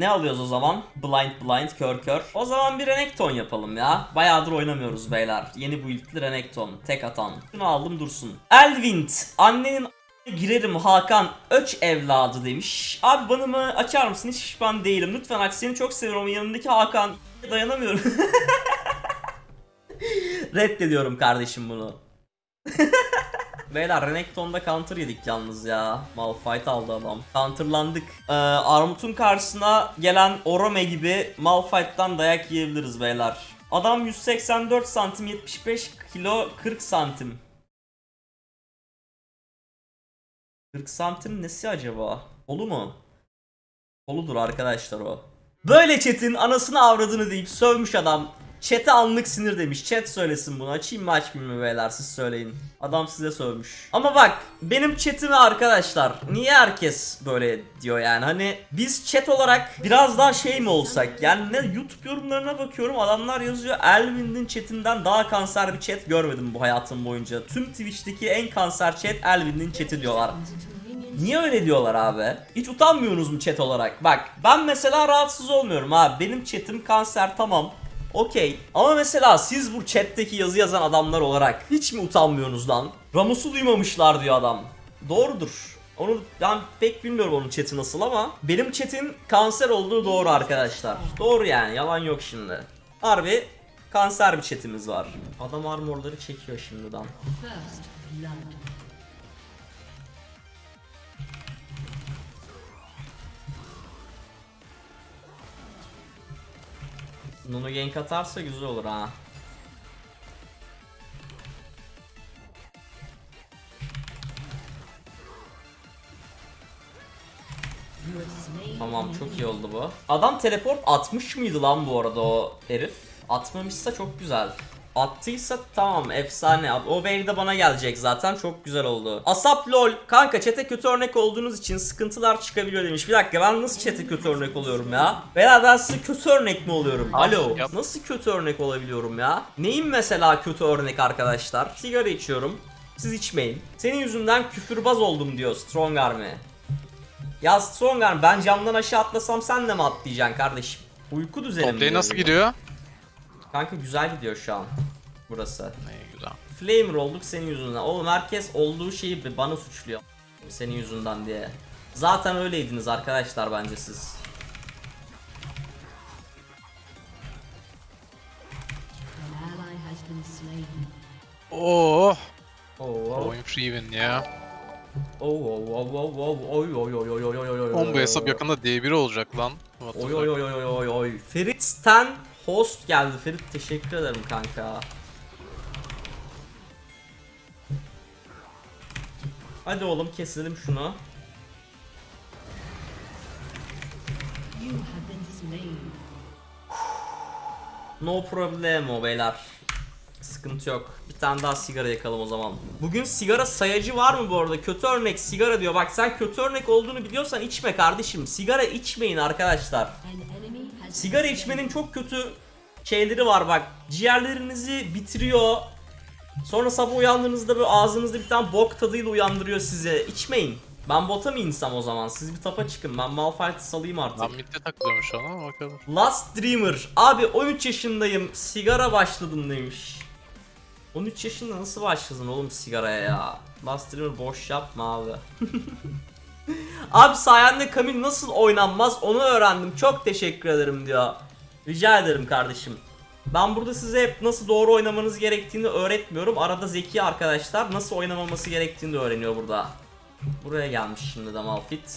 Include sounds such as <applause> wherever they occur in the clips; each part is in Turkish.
Ne alıyoruz o zaman? Blind blind kör kör. O zaman bir Renekton yapalım ya. Bayağıdır oynamıyoruz beyler. Yeni build'li Renekton. Tek atan. Şunu aldım dursun. Elvind. Annenin girerim Hakan Öç evladı demiş. Abi banımı açar mısın? Hiç pişman değilim. Lütfen aç. Seni çok seviyorum. Yanındaki Hakan. Dayanamıyorum. <laughs> Reddediyorum kardeşim bunu. <laughs> Beyler Renekton'da counter yedik yalnız ya. Malphite aldı adam. Counterlandık. Ee, Armut'un karşısına gelen Orome gibi Malphite'dan dayak yiyebiliriz beyler. Adam 184 santim 75 kilo 40 santim. 40 santim nesi acaba? Kolu mu? Koludur arkadaşlar o. Böyle chat'in anasını avradını deyip sövmüş adam. Chat'e anlık sinir demiş. Chat söylesin bunu. Açayım mı açmayayım mı beyler siz söyleyin. Adam size sövmüş. Ama bak benim chat'ime arkadaşlar niye herkes böyle diyor yani hani biz chat olarak biraz daha şey mi olsak yani ne YouTube yorumlarına bakıyorum adamlar yazıyor Elvin'in chatinden daha kanser bir chat görmedim bu hayatım boyunca. Tüm Twitch'teki en kanser chat Elvin'in chati diyorlar. Niye öyle diyorlar abi? Hiç utanmıyorsunuz mu chat olarak? Bak ben mesela rahatsız olmuyorum abi. Benim chatim kanser tamam. Okey. Ama mesela siz bu chatteki yazı yazan adamlar olarak hiç mi utanmıyorsunuz lan? Ramus'u duymamışlar diyor adam. Doğrudur. Onu ben pek bilmiyorum onun chat'i nasıl ama benim chat'in kanser olduğu doğru arkadaşlar. Doğru yani yalan yok şimdi. Harbi kanser bir chat'imiz var. Adam armorları çekiyor şimdiden. Nunu gank atarsa güzel olur ha. Tamam çok iyi oldu bu. Adam teleport atmış mıydı lan bu arada o herif? Atmamışsa çok güzel. Attıysa tamam efsane. O wave de bana gelecek zaten çok güzel oldu. Asap lol. Kanka chat'e kötü örnek olduğunuz için sıkıntılar çıkabiliyor demiş. Bir dakika ben nasıl chat'e kötü örnek oluyorum ya? Veya ben size kötü örnek mi oluyorum? Alo. yap. Nasıl kötü örnek olabiliyorum ya? Neyim mesela kötü örnek arkadaşlar? Sigara içiyorum. Siz içmeyin. Senin yüzünden küfürbaz oldum diyor Strong Army. Ya Strongarm ben camdan aşağı atlasam sen de mi atlayacaksın kardeşim? Uyku düzenim. Top lane diyor nasıl gidiyor? Kanka güzel gidiyor şu an. Burası. İyi güzel. Flamer olduk senin yüzünden. Oğlum herkes olduğu şeyi bana suçluyor. Senin yüzünden diye. Zaten öyleydiniz arkadaşlar bence siz. Oh. Oh. Going Freeman ya. Oh oh oh oh oh oy oy oy oy oy oy oy. Oğlum bu hesap yakında D1 olacak lan. Oy oy oy oy oy oy. Fritz'ten host geldi. Ferit teşekkür ederim kanka. Hadi oğlum keselim şunu. No problemo beyler. Sıkıntı yok. Bir tane daha sigara yakalım o zaman. Bugün sigara sayacı var mı bu arada? Kötü örnek sigara diyor. Bak sen kötü örnek olduğunu biliyorsan içme kardeşim. Sigara içmeyin arkadaşlar. Sigara içmenin çok kötü şeyleri var bak. Ciğerlerinizi bitiriyor. Sonra sabah uyandığınızda böyle ağzınızda bir tane bok tadıyla uyandırıyor sizi. İçmeyin. Ben bota mı insem o zaman? Siz bir tapa çıkın. Ben Malphite'i salayım artık. Lan midde takılıyorum şu an ama bakalım. Last Dreamer. Abi 13 yaşındayım. Sigara başladım demiş. 13 yaşında nasıl başladın oğlum sigaraya ya? Last Dreamer boş yapma abi. <laughs> abi sayende Kamil nasıl oynanmaz onu öğrendim. Çok teşekkür ederim diyor. Rica ederim kardeşim. Ben burada size hep nasıl doğru oynamanız gerektiğini öğretmiyorum. Arada zeki arkadaşlar nasıl oynamaması gerektiğini de öğreniyor burada. Buraya gelmiş şimdi de Malphite.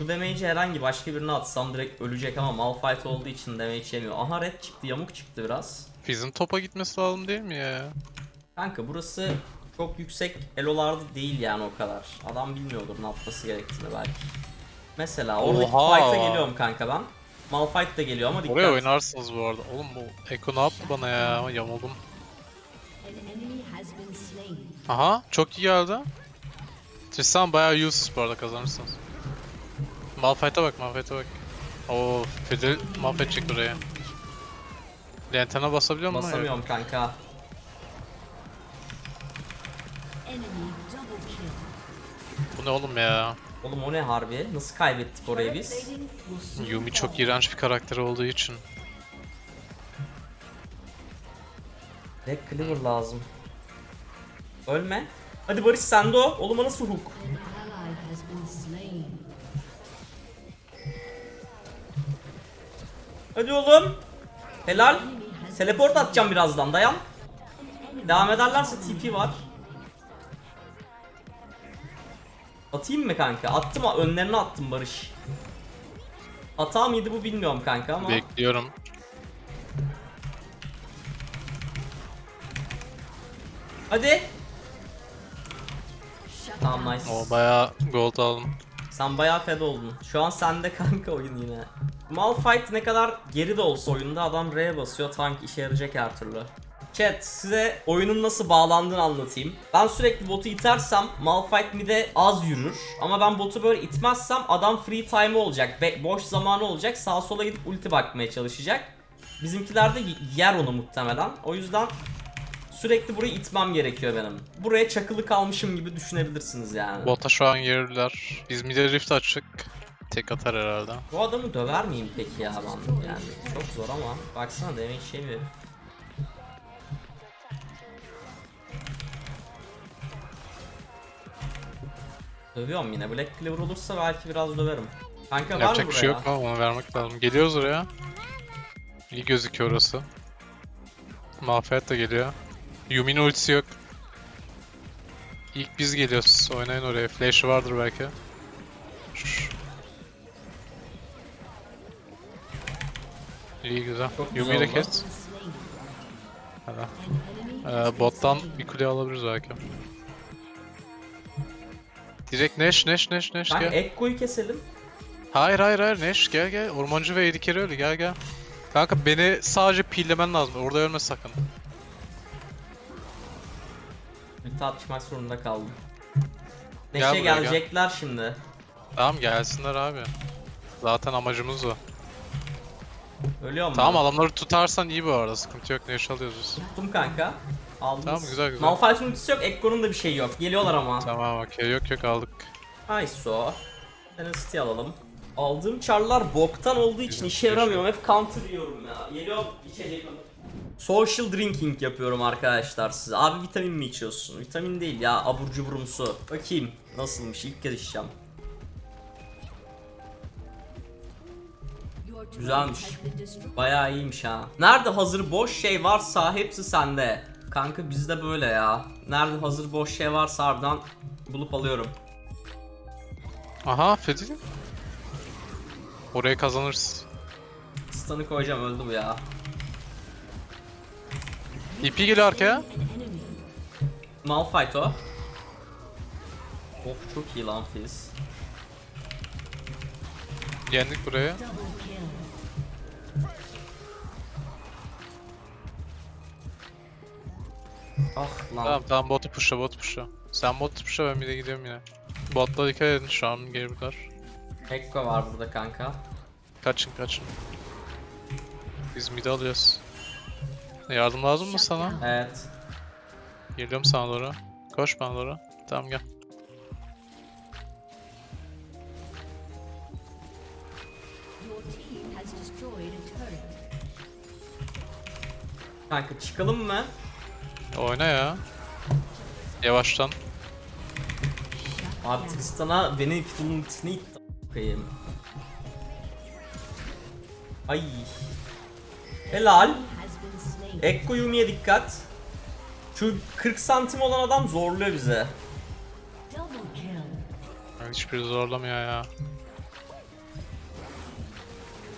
Bu damage'i herhangi başka birine atsam direkt ölecek ama Malphite olduğu için damage yemiyor. Aha red çıktı, yamuk çıktı biraz. Fizz'in topa gitmesi lazım değil mi ya? Kanka burası çok yüksek elolarda değil yani o kadar. Adam bilmiyordur ne yapması gerektiğini belki. Mesela oradaki Oha! fight'a geliyorum kanka ben. Malphite de geliyor ama dikkat. Oraya oynarsınız bu arada. Oğlum bu Eko ne yaptı bana ya? Yamuldum. Aha çok iyi geldi. Tristan bayağı useless bu arada kazanırsınız. Malphite'a bak Malphite'a bak. Oo Fidel Malphite çek buraya. Lantern'a basabiliyor musun? Basamıyorum kanka. Ne oğlum ya? Oğlum o ne harbi? Nasıl kaybettik orayı biz? Yumi çok iğrenç bir karakter olduğu için. Black Cleaver lazım. Ölme. Hadi Barış sende o. Oğlum o nasıl hook? An ally has been slain. Hadi oğlum. Helal. Teleport atacağım birazdan dayan. Devam ederlerse TP var. Atayım mı kanka? Attım önlerine attım Barış. Hata mıydı bu bilmiyorum kanka ama. Bekliyorum. Hadi. Tamam nice. O bayağı gold aldım. Sen bayağı fed oldun. Şu an sende kanka oyun yine. Malphite ne kadar geri de olsa oyunda adam R'ye basıyor tank işe yarayacak her türlü. Chat size oyunun nasıl bağlandığını anlatayım. Ben sürekli botu itersem Malphite mid'e az yürür. Ama ben botu böyle itmezsem adam free time olacak. Be- boş zamanı olacak. Sağa sola gidip ulti bakmaya çalışacak. Bizimkiler de yer onu muhtemelen. O yüzden sürekli burayı itmem gerekiyor benim. Buraya çakılı kalmışım gibi düşünebilirsiniz yani. Bota şu an gelirler. İzmir'de rift açık. Tek atar herhalde. Bu adamı döver miyim peki ya ben? Yani çok zor ama baksana demek şey Dövüyorum yine. Black Cleaver olursa belki biraz döverim. Kanka var mı Yapacak bir buraya? şey yok ama onu vermek lazım. Geliyoruz oraya. İyi gözüküyor orası. Malphite de geliyor. Yumi'nin ultisi yok. İlk biz geliyoruz. Oynayın oraya. Flash'ı vardır belki. İyi güzel. Çok Yumi'yi de kes. Hadi. Ee, bottan bir kule alabiliriz belki. Direkt Neş, Neş, Neş, Neş Kanka gel. Ekko'yu keselim. Hayır hayır hayır Neş gel gel. Ormancı ve Eddie Carey gel gel. Kanka beni sadece pillemen lazım. Orada ölme sakın. Ulti atışmak zorunda kaldım. Gel Neşe buraya, gel. gelecekler şimdi. Tamam gelsinler abi. Zaten amacımız o. Ölüyor mu? Tamam adamları tutarsan iyi bu arada. Sıkıntı yok. Neş alıyoruz biz. Tuttum kanka. Aldınız. Tamam, güzel, güzel. Malphite'ın ultisi yok. Ekko'nun da bir şeyi yok. Geliyorlar ama. Tamam okey. Yok yok aldık. Nice o. Tenacity alalım. Aldığım çarlar boktan olduğu için işe yaramıyorum. Hep counter yiyorum ya. Geliyorum içecek alıp. Social drinking yapıyorum arkadaşlar size. Abi vitamin mi içiyorsun? Vitamin değil ya abur cuburumsu. Bakayım nasılmış ilk kez içeceğim. Güzelmiş. Bayağı iyiymiş ha. Nerede hazır boş şey varsa hepsi sende. Kanka bizde böyle ya. Nerede hazır boş şey varsa harbiden bulup alıyorum. Aha Fedi. Orayı kazanırız. Stun'ı koyacağım öldü bu ya. EP geliyor arkaya. Malphite o. Of çok iyi lan Fizz. Yendik buraya. Ah lan. Tamam tamam botu pushla botu pushla. Sen botu pushla ben bir de gidiyorum yine. Botla dikkat edin şu an geriler. Ekko var burada kanka. Kaçın kaçın. Biz mid alıyoruz. Yardım lazım mı sana? Evet. Geliyorum sana doğru. Koş bana doğru. Tamam gel. Your team has destroyed a turret. Kanka çıkalım mı? Oyna ya. Yavaştan. Abi Tristan'a beni Fiddle'ın ultisine itti. Bakayım. Ay. Helal. Ekko Yumi'ye dikkat. Şu 40 santim olan adam zorluyor bize. Yani hiçbiri zorlamıyor ya.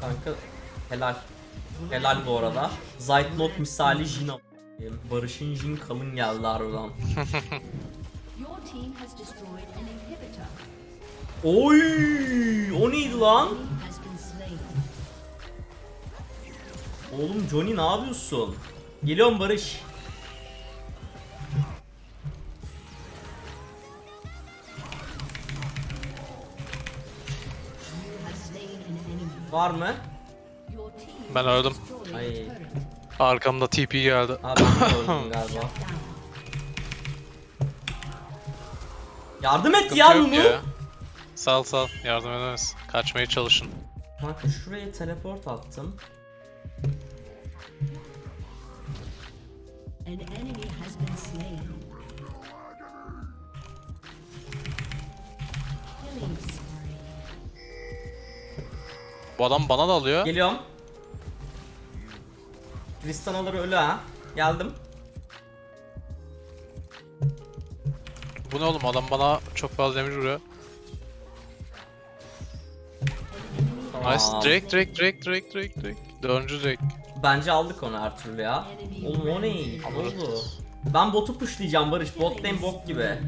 Kanka helal. Helal bu arada. Zeitnot misali Jin a- Barış'ın Jin kalın geldi harbiden. Oy! O neydi lan? Oğlum Johnny ne yapıyorsun? Geliyorum Barış. Var mı? Ben öldüm. Ay. Arkamda TP geldi. Abi <laughs> galiba. Yardım et Sıkıntı ya yok Nunu. ya. Sal sal yardım edemez. Kaçmaya çalışın. Kanka şuraya teleport attım. An enemy has been slain. Killing spree. Bu adam bana da alıyor. Geliyorum. Tristanaları ölü ha. Geldim. Bu ne oğlum adam bana çok fazla damage vuruyor. Nice. Tamam. Drake Drake Drake Drake Drake Drake. Dördüncü Drake. Bence aldık onu her türlü ya. Oğlum o ne? Oldu? Ben botu pushlayacağım Barış. Bot lane bok gibi.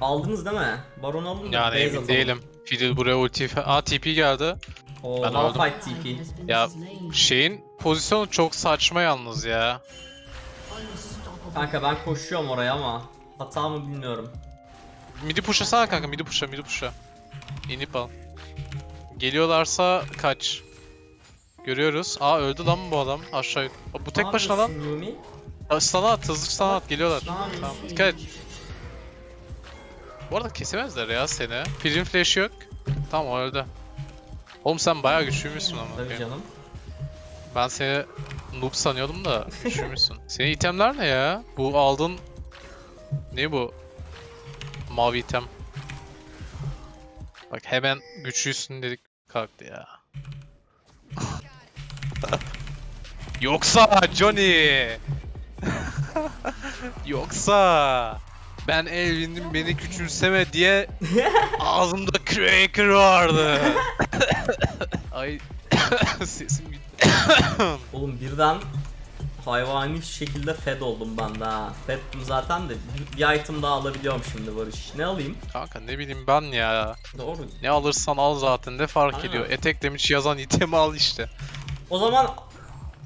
Aldınız değil mi? Baron alın mı? Yani emin değilim. Fidel buraya ulti... Aa TP geldi. Oo, Ben Malphite. TP. Ya şeyin pozisyonu çok saçma yalnız ya. Kanka ben koşuyorum oraya ama hata mı bilmiyorum. Midi pushlasana kanka midi pushla midi pushla. İnip al. Geliyorlarsa kaç. Görüyoruz. Aa öldü lan bu adam. Aşağı. Aa, Bu tek Ne başına lan. yapıyorsun Yumi? Aa, Sana at hızlı sana at geliyorlar. Yapıyorsun? Tamam dikkat et. Bu arada kesemezler ya seni. Prim flash yok. Tamam o öldü. Oğlum sen bayağı güçlüymüşsün ama. Tabii canım. Ben seni noob sanıyordum da güçlüymüşsün. <laughs> Senin itemler ne ya? Bu aldın... Ne bu? Mavi item. Bak hemen güçlüysün dedik kalktı ya. <laughs> Yoksa Johnny! <laughs> Yoksa ben Elvin'im beni küçülseme diye <laughs> ağzımda cracker vardı. <laughs> Ay <coughs> sesim gitti. <coughs> Oğlum birden hayvani şekilde fed oldum ben de ha. Feddim zaten de bir, bir item daha alabiliyorum şimdi Barış. Ne alayım? Kanka ne bileyim ben ya. Doğru. Ne alırsan al zaten ne fark Aynen. ediyor. Etek demiş yazan itemi al işte. O zaman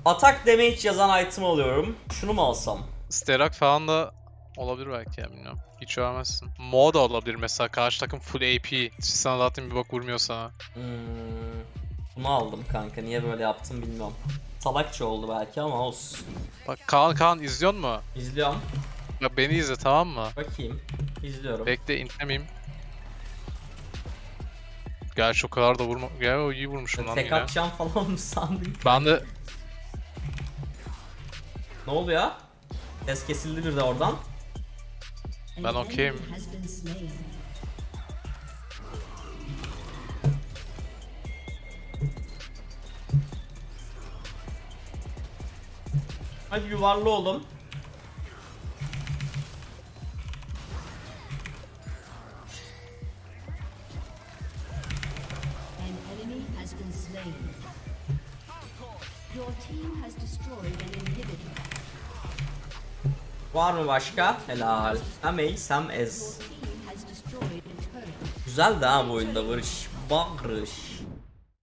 atak damage yazan item alıyorum. Şunu mu alsam? Sterak falan da olabilir belki ya bilmiyorum. Hiç vermezsin. Mo da olabilir mesela karşı takım full AP. Sana zaten bir bak vurmuyor sana. Hmm, bunu aldım kanka. Niye böyle yaptım bilmiyorum. Salakça oldu belki ama olsun. Bak Kaan Kaan izliyor mu? İzliyorum. Bak beni izle tamam mı? Bakayım. İzliyorum. Bekle intlemeyeyim. Gerçi o kadar da vurma. Gel o iyi vurmuşum lan Tek yine. falan mı sandın? Ben de Ne oluyor? Ses kesildi bir de oradan. Ben okeyim. Hadi yuvarlı oğlum. Var mı başka? Helal. Hem Ace hem Ez. Güzel de ha bu oyunda Barış. Barış.